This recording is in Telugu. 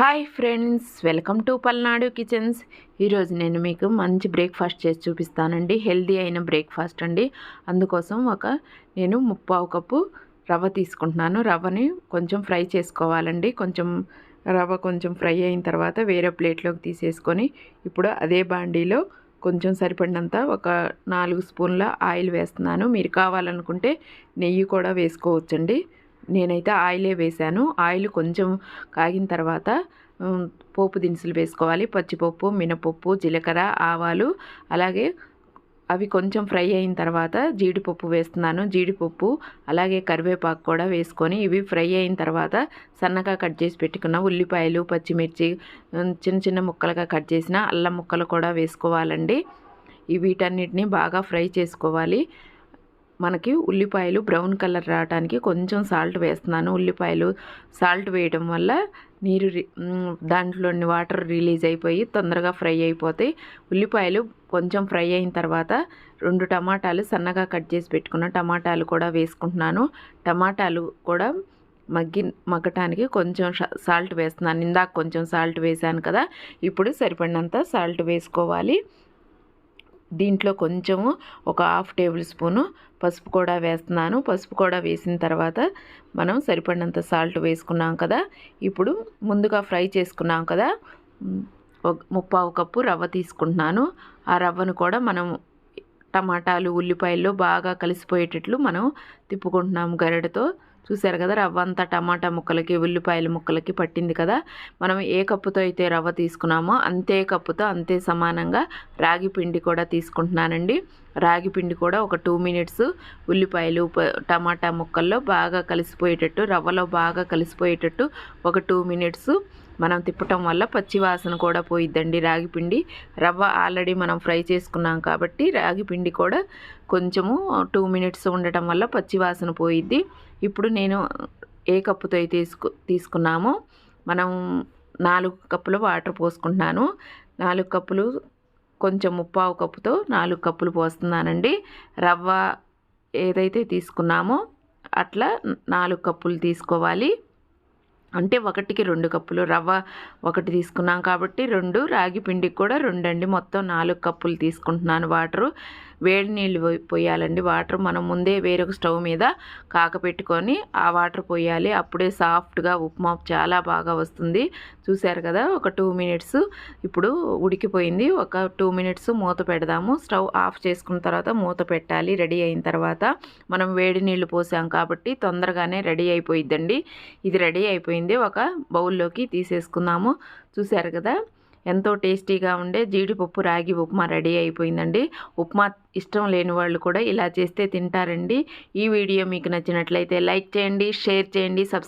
Hi friends welcome to Palnadu kitchens. ఈరోజు నేను మీకు మంచి బ్రేక్ఫాస్ట్ చేసి చూపిస్తానండి. హెల్దీ అయిన బ్రేక్ఫాస్ట్ అండి. అందుకోసం ఒక నేను ముప్పావు కప్పు రవ్వ తీసుకుంటున్నాను. రవ్వని కొంచెం ఫ్రై చేసుకోవాలండి. కొంచెం రవ్వ కొంచెం ఫ్రై అయిన తర్వాత వేరే ప్లేట్లోకి తీసేసుకొని ఇప్పుడు అదే బాండీలో కొంచెం సరిపడినంత ఒక నాలుగు స్పూన్ల ఆయిల్ వేస్తున్నాను. మీరు కావాలనుకుంటే నెయ్యి కూడా వేసుకోవచ్చండి. నేనైతే ఆయిలే వేశాను ఆయిల్ కొంచెం కాగిన తర్వాత పోపు దినుసులు వేసుకోవాలి. పచ్చిపప్పు మినపప్పు జీలకర్ర ఆవాలు అలాగే అవి కొంచెం ఫ్రై అయిన తర్వాత జీడిపప్పు వేస్తున్నాను. జీడిపప్పు అలాగే కరివేపాకు కూడా వేసుకొని ఇవి ఫ్రై అయిన తర్వాత సన్నగా కట్ చేసి పెట్టుకున్న ఉల్లిపాయలు పచ్చిమిర్చి చిన్న చిన్న ముక్కలుగా కట్ చేసిన అల్లం ముక్కలు కూడా వేసుకోవాలండి. ఈ వీటన్నిటిని బాగా ఫ్రై చేసుకోవాలి. మనకి ఉల్లిపాయలు బ్రౌన్ కలర్ రావడానికి కొంచెం సాల్ట్ వేస్తున్నాను. ఉల్లిపాయలు సాల్ట్ వేయడం వల్ల నీరు రి- దాంట్లోని వాటర్ రిలీజ్ అయిపోయి తొందరగా ఫ్రై అయిపోతాయి ఉల్లిపాయలు కొంచెం ఫ్రై అయిన తర్వాత రెండు టమాటాలు సన్నగా కట్ చేసి పెట్టుకున్న టమాటాలు కూడా వేసుకుంటున్నాను. టమాటాలు కూడా మగ్గి మగ్గటానికి కొంచెం సాల్ట్ వేస్తున్నాను. ఇందాక కొంచెం సాల్ట్ వేసాను కదా ఇప్పుడు సరిపడినంత సాల్ట్ వేసుకోవాలి. దీంట్లో కొంచెము ఒక హాఫ్ టేబుల్ స్పూను పసుపు కూడా వేస్తున్నాను. పసుపు కూడా వేసిన తర్వాత మనం సరిపడినంత సాల్ట్ వేసుకున్నాం కదా. ఇప్పుడు ముందుగా ఫ్రై చేసుకున్నాం కదా. ఒక ముప్పావు కప్పు రవ్వ తీసుకుంటున్నాను. ఆ రవ్వను కూడా మనం టమాటాలు ఉల్లిపాయల్లో బాగా కలిసిపోయేటట్లు మనం తిప్పుకుంటున్నాము గరిటతో. చూసారు కదా రవ్వ అంతా టమాటా ముక్కలకి ఉల్లిపాయల ముక్కలకి పట్టింది కదా. మనం ఏ కప్పుతో అయితే రవ్వ తీసుకున్నామో అంతే కప్పుతో అంతే సమానంగా రాగి పిండి కూడా తీసుకుంటున్నానండి. రాగి పిండి కూడా ఒక టూ మినిట్స్ ఉల్లిపాయలు టమాటా ముక్కల్లో బాగా కలిసిపోయేటట్టు రవ్వలో బాగా కలిసిపోయేటట్టు ఒక టూ మినిట్స్ మనం తిప్పటం వల్ల పచ్చివాసన కూడా పోయిద్దండి. రాగి పిండి రవ్వ ఆల్రెడీ మనం ఫ్రై చేసుకున్నాం కాబట్టి రాగి పిండి కూడా కొంచెము టూ మినిట్స్ ఉండటం వల్ల పచ్చివాసన పోయిద్ది. ఇప్పుడు నేను ఏ కప్పుతో అయితే తీసుకు తీసుకున్నామో మనం నాలుగు కప్పులు వాటర్ పోసుకుంటున్నాను. నాలుగు కప్పులు కొంచెం ముప్పావు కప్పుతో నాలుగు కప్పులు పోస్తున్నానండి. రవ్వ ఏదైతే తీసుకున్నామో అట్లా నాలుగు కప్పులు తీసుకోవాలి. అంటే ఒకటికి రెండు కప్పులు రవ్వ ఒకటి తీసుకున్నాం కాబట్టి రెండు రాగి పిండికి కూడా రెండు అండి మొత్తం నాలుగు కప్పులు తీసుకుంటున్నాను వాటరు. వేడి నీళ్ళు పోయి- పోయాలండి. వాటర్ మనం ముందే వేరొక స్టవ్ మీద కాకపెట్టుకొని ఆ వాటర్ పోయాలి. అప్పుడే సాఫ్ట్గా ఉప్మా చాలా బాగా వస్తుంది. చూశారు కదా ఒక టూ మినిట్స్ ఇప్పుడు ఉడికిపోయింది. ఒక టూ మినిట్స్ మూత పెడదాము. స్టవ్ ఆఫ్ చేసుకున్న తర్వాత మూత పెట్టాలి. రెడీ అయిన తర్వాత మనం వేడి నీళ్ళు పోసాం కాబట్టి తొందరగానే రెడీ అయిపోయిద్దండి. ఇది రెడీ అయిపోయింది. ఒక బౌల్లోకి తీసేసుకుందాము. చూశారు కదా ఎంతో టేస్టీగా ఉండే జీడిపప్పు రాగి ఉప్మా రెడీ అయిపోయిందండి. ఉప్మా ఇష్టం లేని వాళ్ళు కూడా ఇలా చేస్తే తింటారండి. ఈ వీడియో మీకు నచ్చినట్లయితే లైక్ చేయండి షేర్ చేయండి సబ్స్క్రైబ్